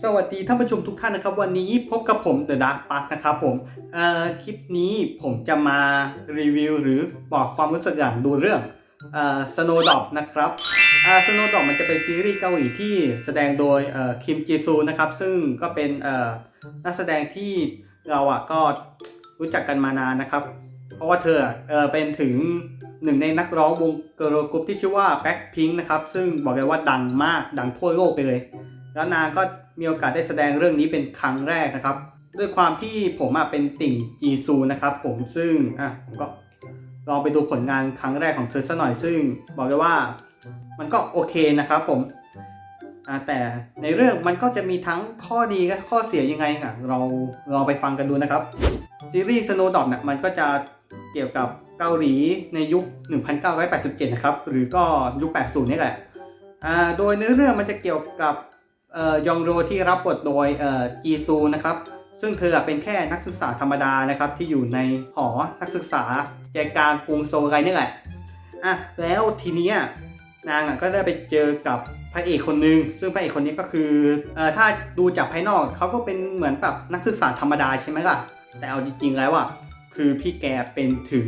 สวัสดีท่านผู้ชมทุกท่านนะครับวันนี้พบกับผม The Dark Park นะครับผมคลิปนี้ผมจะมารีวิวหรือบอกความรู้สึกอย่างดูเรื่องเอ่อ Snowdrop นะครับอ่า Snowdrop มันจะเป็นซีรีส์เกาหลีที่แสดงโดยคิมจีซูนะครับ ซึ่งก็เป็นนักแสดงที่เราอะก็รู้จักกันมานานนะครับ เพราะว่าเธอเออเป็นถึงหนึ่งในนักร้องวงเกิร์ลกรุ๊ปที่ชื่อว่า Blackpink นะครับ ซึ่งบอกเลยว่าดังมากดังทั่วโลกไปเลย แล้วนางก็มีโอกาสได้แสดงเรื่องนี้เป็นครั้งแรกนะครับ ด้วยความที่ผมอะเป็นติ่งจีซูนะครับผมซึ่งอะผมก็ลองไปดูผลงานครั้งแรกของเธอสักหน่อยซึ่ง บอกเลยว่ามันก็โอเคนะครับผมแต่ในเรื่องมันก็จะมีทั้งข้อดีและข้อเสียยังไงอะเราลองไปฟังกันดูนะครับซีรีส์ Snow Dog เนี่ยมันก็จะเกี่ยวกับเกาหลีในยุค 1987 นะครับ หรือก็ยุค 80 นี่แหละโดยเนื้อเรื่องมันจะเกี่ยวกับ ยองโรที่รับบทโดยจีซูนะครับ ซึ่งเธอเป็นแค่นักศึกษาธรรมดานะครับ ที่อยู่ในหอนักศึกษาแจการกรุงโซไกนี่แหละอะแล้วทีเนี้ยนางก็ได้ไปเจอกับพระเอกคนนึง ซึ่งพระเอกคนนี้ก็คือเอ่อถ้าดูจากภายนอกเขาก็เป็นเหมือนแบบนักศึกษาธรรมดาใช่ไหมล่ะ แต่เอาจริงๆแล้วอะคือพี่แกเป็นถึง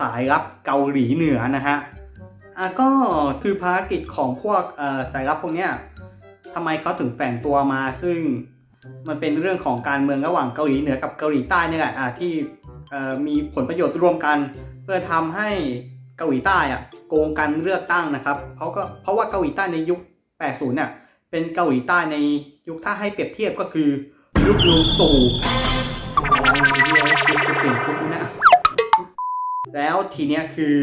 สายลับเกาหลีเหนือนะฮะอะก็คือภารกิจของพวกเอ่อสายลับพวกเนี้ย ทำไมเขาถึงแฝงตัวมา ซึ่งมันเป็นเรื่องของการเมืองระหว่างเกาหลีเหนือกับเกาหลีใต้นี่แหละอะที่มีผลประโยชน์ร่วมกัน เพื่อทำให้เกาหลีใต้อะโกงกันเลือกตั้งนะครับเขาก็เพราะว่าเกาหลีใต้ในยุค 80เนี่ยเป็นเกาหลีใต้ในยุคถ้าให้เปรียบเทียบก็คือยุคลุงตู่แล้วทีเนี้ยคือ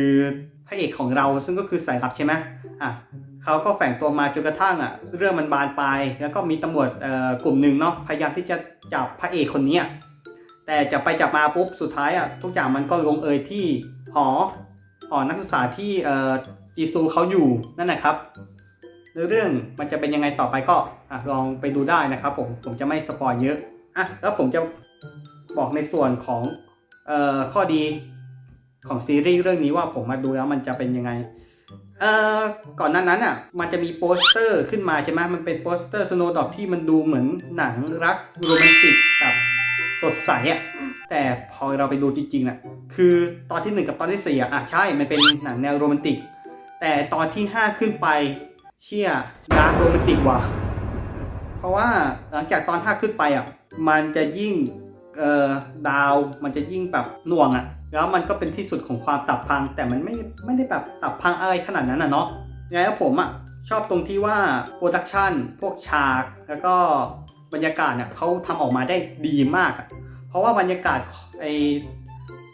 พระเอกของเราซึ่งก็คือสายลับใช่ไหมอะ เขาก็แฝงตัวมาจนกระทั่งอะเรื่องมันบานปลายแล้วก็มีตำรวจกลุ่มหนึ่งเนาะพยายามที่จะจับพระเอกคนนี้แต่จะไปจับมาปุ๊บสุดท้ายอะทุกอย่างมันก็ลงเอยที่หอหอนักศึกษาที่จีซูเขาอยู่นั่นแหละครับเรื่องมันจะเป็นยังไงต่อไปก็อลองไปดูได้นะครับผมผมจะไม่สปอยเยอะอะแล้วผมจะบอกในส่วนของออข้อดีของซีรีส์เรื่องนี้ว่าผมมาดูแล้วมันจะเป็นยังไง เอ่อก่อนหน้านั้นอะ มันจะมีโปสเตอร์ขึ้นมาใช่ไหมมันเป็นโปสเตอร์สโนดอปที่มันดูเหมือนหนังรักโรแมนติกแบบสดใสอะแต่พอเราไปดูจริงๆอะคือตอนที่หนึ่งกับตอนที่สี่อะใช่ มันเป็นหนังแนวโรแมนติก แต่ตอนที่ห้าขึ้นไปเชี่ยร์กโรแมนติกว่ะเพราะว่าหลังจากตอนห้าขึ้นไปอะมันจะยิ่ง ดาวมันจะยิ่งแบบหน่วงอะแล้วมันก็เป็นที่สุดของความตับพัง แต่มันไม่ไม่ได้แบบตับพังอะไรขนาดนั้นอะเนาะแล้วผมอะชอบตรงที่ว่าโปรดักชันพวกฉาก แล้วก็บรรยากาศเนี่ยเขาทำออกมาได้ดีมากอะเพราะว่าบรรยากาศไอ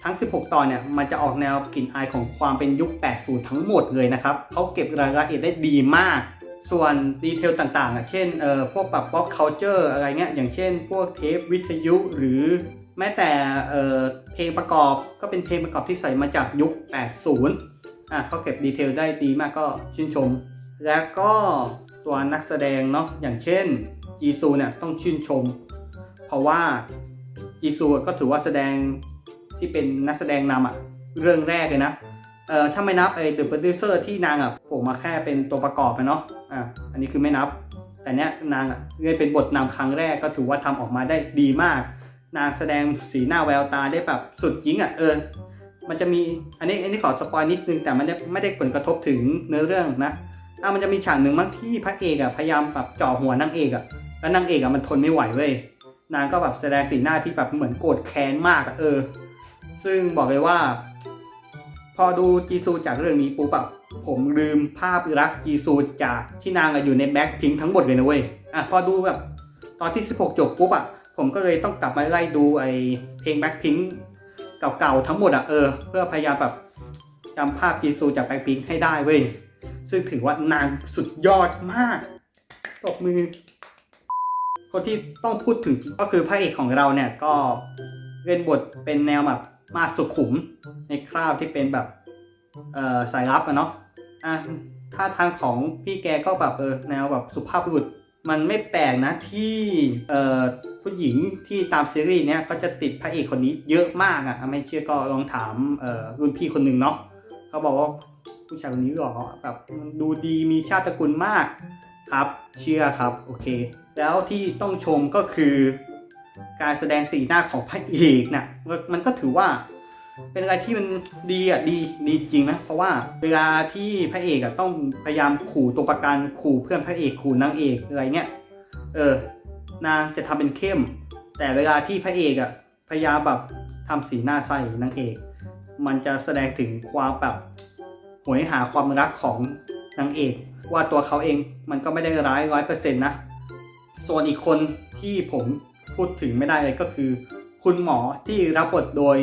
ทั้ง 16 ตอนเนี่ย มันจะออกแนวกลิ่นอายของความเป็นยุค 80 ทั้งหมดเลยนะครับ เขาเก็บรายละเอียดได้ดีมาก ส่วนดีเทลต่างๆอะเช่นเอ่อพวกแบบ pop culture อะไรเงี้ยอย่างเช่น พวกเทปวิทยุหรือแม้แต่เอ่อเพลงประกอบก็เป็นเพลงประกอบที่ใส่มาจากยุค 80 อะเขาเก็บดีเทลได้ดีมากก็ชื่นชม แล้วก็ตัวนักแสดงเนาะอย่างเช่นจีซูเนี่ยต้องชื่นชม เพราะว่าจีซูก็ถือว่าแสดงที่เป็นนักแสดงนำอะเรื่องแรกเลยนะ เอ่อถ้าไม่นับไอ้ The Producer ที่นางอะโผล่มาแค่เป็นตัวประกอบไปเนาะอะอันนี้คือไม่นับ แต่เนี้ยนางอะเล่นเป็นบทนำครั้งแรกก็ถือว่าทำออกมาได้ดีมาก นางแสดงสีหน้าแววตาได้แบบสุดจริงอะเออมันจะมีอันนี้อันนี้ขอสปอยนิดนึงแต่มันไม่ได้ไม่ได้ผลกระทบถึงเนื้อเรื่องนะอะมันจะมีฉากหนึ่งมั้งที่พระเอกอะพยายามแบบจ่อหัวนางเอกอะแล้วนางเอกอะมันทนไม่ไหวเว้ยนางก็แบบแสดงสีหน้าที่แบบเหมือนโกรธแค้นมากอะเออ ซึ่งบอกเลยว่า พอดูจีซูจากเรื่องนี้ปุ๊บแบบผมลืมภาพรักจีซูจากที่นางอะอยู่ในแบ็คพิงทั้งหมดเลยนะเว้ยอะพอดูแบบตอนที่ 16 จบปุ๊บอะผมก็เลยต้องกลับมาไล่ดูไอเพลงแบ็คพิงเก่าๆทั้งหมดอะเออเพื่อพยายามแบบจำภาพจีซูจากแบ็คพิงให้ได้เว้ยซึ่งถือว่านางสุดยอดมากตบมือ คนที่ต้องพูดถึงก็คือพระเอกของเราเนี่ยก็เล่นบทเป็นแนวแบบ มาสุขุมในคราวที่เป็นแบบเอ่อสายลับอะเนาะอะท่าทางของพี่แกก็แบบเออแนวแบบสุภาพบุรุษมันไม่แปลกนะที่เอ่อผู้หญิงที่ตามซีรีส์เนี้ยเขาจะติดพระเอกคนนี้เยอะมากอะ่ะไม่เชื่อก็ลองถามเอ่อรุ่นพี่คนหนึ่งเนาะเขาบอกว่าผู้ชายคนนี้หรอแบบดูดีมีชาติตระกูลมากครับ เชื่อครับโอเค แล้วที่ต้องชมก็คือ การแสดงสีหน้าของพระเอกนะมันก็ถือว่าเป็นอะไรที่มันดีอะดีดีจริงนะเพราะว่าเวลาที่พระเอกอะต้องพยายามขู่ตัวประกันขู่เพื่อนพระเอกขู่นางเอกอะไรเงี้ยเออนางจะทำเป็นเข้ม แต่เวลาที่พระเอกอะพยายามแบบทำสีหน้าใส่นางเอก มันจะแสดงถึงความแบบโหยหาความรักของนางเอก ว่าตัวเขาเองมันก็ไม่ได้ร้ายร้อยเปอร์เซ็นต์นะส่วนอีกคนที่ผม พูดถึงไม่ได้เลยก็คือ คุณหมอที่รับบทโดย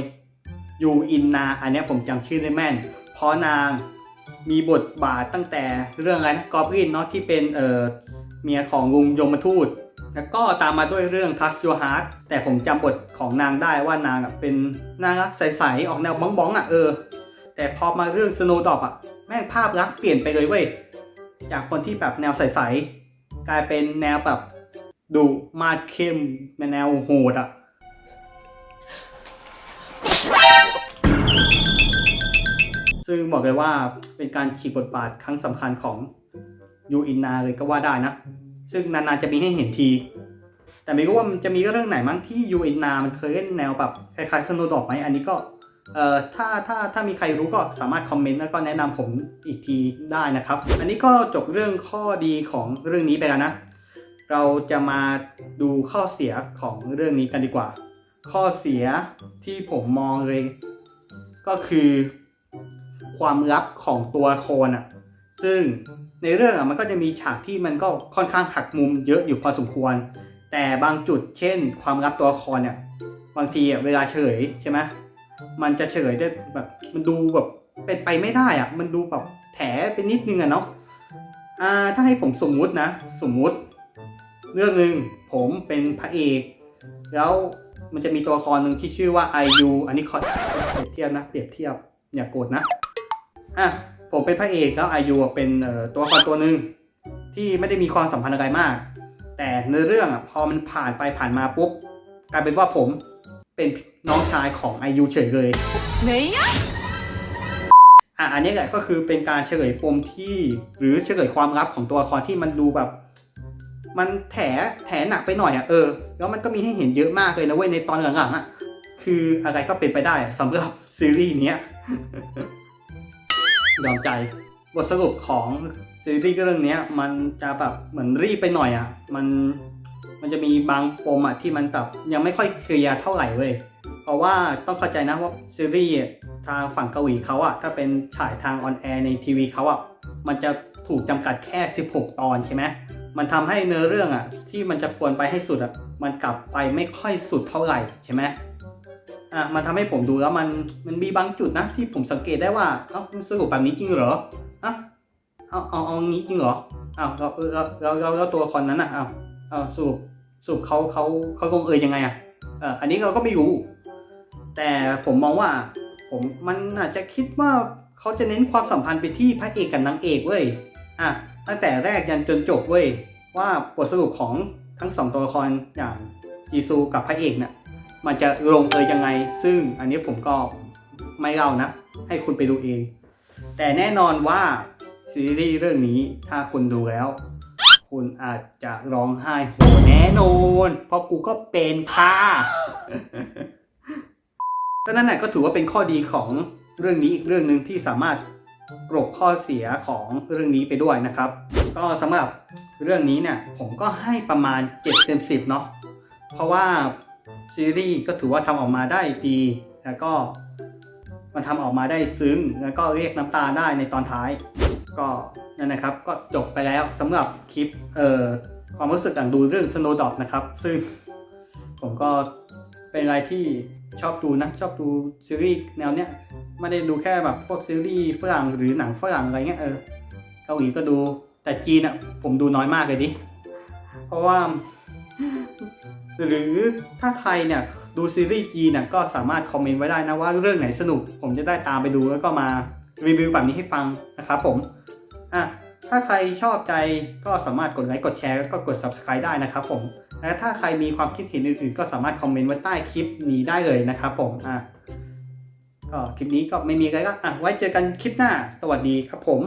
ยูอินนา อันนี้ผมจำชื่อได้แม่น เพราะนางมีบทบาทตั้งแต่เรื่องอะไรนะกอบลินเนาะที่เป็นเอ่อเมียของลุงยมทูต แล้วก็ตามมาด้วยเรื่อง Touch Your Heart แต่ผมจำบทของนางได้ว่านางเป็นนางรักใสๆออกแนวบ้องๆอะเออ แต่พอมาเรื่อง Snowdrop อะแม่งภาพลักษณ์เปลี่ยนไปเลยเว้ยจากคนที่แบบแนวใสๆกลายเป็นแนวแบบ ดุมาดเข้มแนวโหดอะซึ่งบอกเลยว่าเป็นการฉีกบทบาทครั้งสำคัญของยูอินนาเลยก็ว่าได้นะ ซึ่งนานๆจะมีให้เห็นที แต่ไม่รู้ว่ามันจะมีเรื่องไหนมั้งที่ยูอินนามันเคยเล่นแนวแบบคล้ายๆสโนดอกไหมอันนี้ก็เอ่อถ้าถ้าถ้ามีใครรู้ก็สามารถคอมเมนต์แล้วก็แนะนำผมอีกทีได้นะครับ อันนี้ก็จบเรื่องข้อดีของเรื่องนี้ไปแล้วนะ เราจะมาดูข้อเสียของเรื่องนี้กันดีกว่า ข้อเสียที่ผมมองเลย ก็คือ ความลับของตัวละครอะ ซึ่งในเรื่องอะมันก็จะมีฉากที่มันก็ค่อนข้างหักมุมเยอะอยู่พอสมควร แต่บางจุดเช่น ความลับตัวละครเนี่ยบางทีอะเวลาเฉยใช่ไหมมันจะเฉยได้แบบมันดูแบบเป็นไปไม่ได้อะ มันดูแบบแถไปนิดนึงอะเนาะอ่าถ้าให้ผมสมมุตินะ สมมุติ เรื่องหนึ่งผมเป็นพระเอก แล้วมันจะมีตัวละครหนึ่งที่ชื่อว่า IU อันนี้ขอเปรียบเทียบนะเปรียบเทียบอย่ากโกรธนะอะผมเป็นพระเอกแล้ว IU อะเป็นเอ่อตัวละครตัวหนึ่งที่ไม่ได้มีความสัมพันธ์อะไรมาก แต่ในเรื่องอะพอมันผ่านไปผ่านมาปุ๊บกลายเป็นว่าผมเป็นน้องชายของ IU เฉยเลย没呀，อะอันนี้แหละก็คือเป็นการเฉลยปมที่หรือเฉลยความลับของตัวละครที่มันดูแบบ มันแถแถหนักไปหน่อยอะเออแล้วมันก็มีให้เห็นเยอะมากเลยนะเว้ยในตอนหลังๆอะคืออะไรก็เป็นไปได้สำหรับซีรีส์เนี้ยยอมใจบทสรุปของซีรีส์เรื่องนี้มันจะแบบเหมือนรีบไปหน่อยอะ มันมันจะมีบางปมอะที่มันแบบยังไม่ค่อยเคลียร์เท่าไหร่เว้ยเพราะว่าต้องเข้าใจนะว่าซีรีส์ทางฝั่งเกาหลีเขาอะถ้าเป็นฉายทางออนแอร์ในทีวีเขาอะมันจะถูกจำกัดแค่ 16 ตอนใช่ไหม มันทำให้เนื้อเรื่องอะที่มันจะควรไปให้สุดอะมันกลับไปไม่ค่อยสุดเท่าไหร่ใช่ไหมอะมันทำให้ผมดูแล้วมันมันมีบางจุดนะที่ผมสังเกตได้ว่าเอ้าสรุปแบบนี้จริงเหรออะเอาเอาเอางี้จริงเหรออ้าวเราเออเราเราเราเราตัวละครนั้นอะอ้าวอ้าวสรุปสรุปเขาเขาเขาลงเอยยังไงอะเอออันนี้เราก็ไม่รู้ แต่ผมมองว่าผมมันอาจจะคิดว่าเขาจะเน้นความสัมพันธ์ไปที่พระเอกกับนางเอกเว้ยอะ ตั้งแต่แรกยันจนจบเว้ยว่าบทสรุปของทั้งสองตัวละครอย่างจีซูกับพระเอกเนี่ยมันจะลงเอยยังไง ซึ่งอันนี้ผมก็ไม่เล่านะ ให้คุณไปดูเอง แต่แน่นอนว่าซีรีส์เรื่องนี้ถ้าคุณดูแล้ว คุณอาจจะร้องไห้โหแน่นอนเพราะกูก็เป็นค่ะก็นั่นแหละก็ถือว่าเป็นข้อดีของเรื่องนี้อีกเรื่องหนึ่งที่สามารถ กลบข้อเสียของเรื่องนี้ไปด้วยนะครับ ก็สำหรับเรื่องนี้เนี่ยผมก็ให้ประมาณ 7 เต็ม 10 เนาะเพราะว่าซีรีส์ก็ถือว่าทำออกมาได้ดีแล้วก็มันทำออกมาได้ซึ้ง แล้วก็เรียกน้ำตาได้ในตอนท้าย ก็นั่นนะครับก็จบไปแล้วสำหรับคลิปเอ่อความรู้สึกหลังดูเรื่อง Snowdrop นะครับ ซึ่งผมก็เป็นอะไรที่ชอบดูนะ ชอบดูซีรีส์แนวเนี้ย ไม่ได้ดูแค่แบบพวกซีรีส์ฝรั่งหรือหนังฝรั่งอะไรเงี้ยเออเกาหลีก็ดูแต่จีนอะผมดูน้อยมากเลยดิเพราะว่า หรือถ้าใครเนี่ยดูซีรีส์จีนน่ะก็สามารถคอมเมนต์ไว้ได้นะว่าเรื่องไหนสนุก ผมจะได้ตามไปดูแล้วก็มารีวิวแบบนี้ให้ฟังนะครับผมอะถ้าใครชอบใจก็สามารถกดไลค์กดแชร์แล้วก็กด subscribe ได้นะครับผมและถ้าใครมีความคิดเห็นอื่นๆ ก็สามารถคอมเมนต์ไว้ใต้คลิปนี้ได้เลยนะครับผมอะ ก็คลิปนี้ก็ไม่มีอะไรก็อะไว้เจอกันคลิปหน้า สวัสดีครับผม